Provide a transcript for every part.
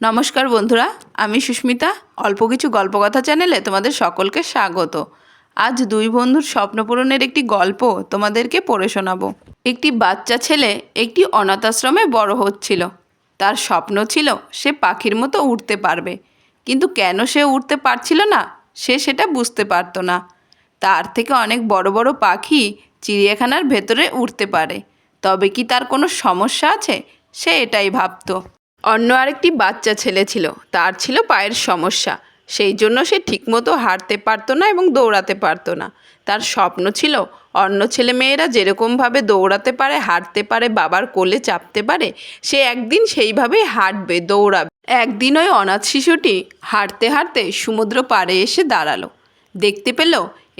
নমস্কার বন্ধুরা, আমি সুস্মিতা। অল্প কিছু গল্পকথা চ্যানেলে তোমাদের সকলকে স্বাগত। আজ দুই বন্ধুর স্বপ্ন পূরণের একটি গল্প তোমাদেরকে পড়ে শোনাবো। একটি বাচ্চা ছেলে একটি অনাথ আশ্রমে বড় হচ্ছিল। তার স্বপ্ন ছিল সে পাখির মতো উঠতে পারবে। কিন্তু কেন সে উঠতে পারছিল না, সে সেটা বুঝতে পারতো না। তার থেকে অনেক বড় বড় পাখি চিড়িয়াখানার ভেতরে উঠতে পারে। তবে কি তার কোনো সমস্যা আছে? সে এটাই ভাবতো। অন্য আরেকটি বাচ্চা ছেলে ছিল, তার ছিল পায়ের সমস্যা। সেই জন্য সে ঠিকমতো হাঁটতে পারতো না এবং দৌড়াতে পারতো না। তার স্বপ্ন ছিল, অন্য ছেলে মেয়েরা যেরকমভাবে দৌড়াতে পারে, হাঁটতে পারে, বাবার কোলে চাপতে পারে, সে একদিন সেইভাবেই হাঁটবে, দৌড়াবে। একদিন ওই অনাথ শিশুটি হাঁটতে হাঁটতে সমুদ্র পাড়ে এসে দাঁড়াল। দেখতে পেল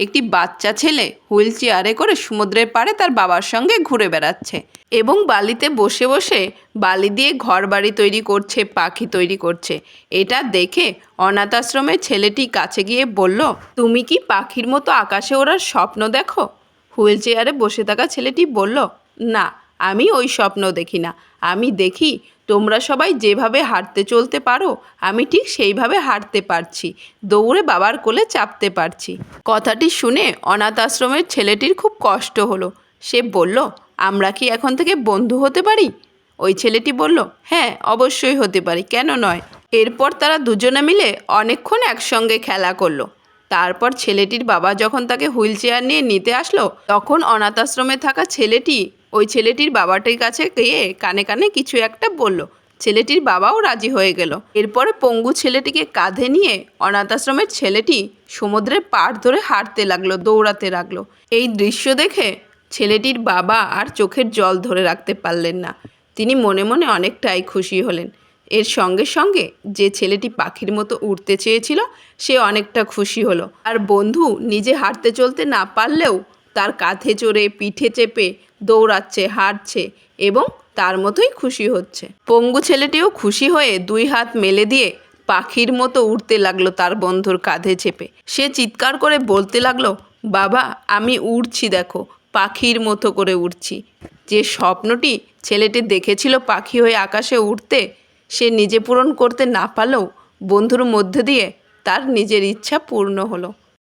একটি বাচ্চা ছেলে হুইল চেয়ারে করে সমুদ্রের পাড়ে তার বাবার সঙ্গে ঘুরে বেড়াচ্ছে এবং বালিতে বসে বসে বালি দিয়ে ঘর বাড়ি তৈরি করছে, পাখি তৈরি করছে। এটা দেখে অনাথ আশ্রমের ছেলেটি কাছে গিয়ে বলল, তুমি কি পাখির মতো আকাশে ওড়ার স্বপ্ন দেখো? হুইল চেয়ারে বসে থাকা ছেলেটি বলল, না। আমি ওই স্বপ্ন দেখি না। আমি দেখি তোমরা সবাই যেভাবে হাঁটতে চলতে পারো, আমি ঠিক সেইভাবে হাঁটতে পারছি, দৌড়ে বাবার কোলে চাপতে পারছি। কথাটি শুনে অনাথ আশ্রমের ছেলেটির খুব কষ্ট হলো। সে বলল, আমরা কি এখন থেকে বন্ধু হতে পারি? ওই ছেলেটি বলল হ্যাঁ অবশ্যই হতে পারি, কেন নয়? এরপর তারা দুজনে মিলে অনেকক্ষণ একসঙ্গে খেলা করল। তারপর ছেলেটির বাবা যখন তাকে হুইল চেয়ার নিয়ে নিতে আসলো, তখন অনাথ আশ্রমে থাকা ছেলেটি ওই ছেলেটির বাবাটির কাছে গিয়ে কানে কানে কিছু একটা বলল। ছেলেটির বাবাও রাজি হয়ে গেল। এরপরে পঙ্গু ছেলেটিকে কাঁধে নিয়ে অনাথ আশ্রমের ছেলেটি সমুদ্রের পাড় ধরে হাঁটতে লাগল, দৌড়াতে লাগল। এই দৃশ্য দেখে ছেলেটির বাবা আর চোখের জল ধরে রাখতে পারলেন না। তিনি মনে মনে অনেকটাই খুশি হলেন। এর সঙ্গে সঙ্গে যে ছেলেটি পাখির মতো উঠতে চেয়েছিল, সে অনেকটা খুশি হলো। আর বন্ধু, নিজে হাঁটতে চলতে না পারলেও তার কাঁধে চড়ে পিঠে চেপে দৌড়াচ্ছে, হাঁটছে এবং তার মতোই খুশি হচ্ছে। পঙ্গু ছেলেটিও খুশি হয়ে দুই হাত মেলে দিয়ে পাখির মতো উড়তে লাগল তার বন্ধুর কাঁধে চেপে। সে চিৎকার করে বলতে লাগল, বাবা, আমি উড়ছি দেখো, পাখির মতো করে উড়ছি। যে স্বপ্নটি ছেলেটি দেখেছিল পাখি হয়ে আকাশে উঠতে সে নিজে পূরণ করতে না পারলেও বন্ধুর মধ্যে দিয়ে তার নিজের ইচ্ছা পূর্ণ হলো।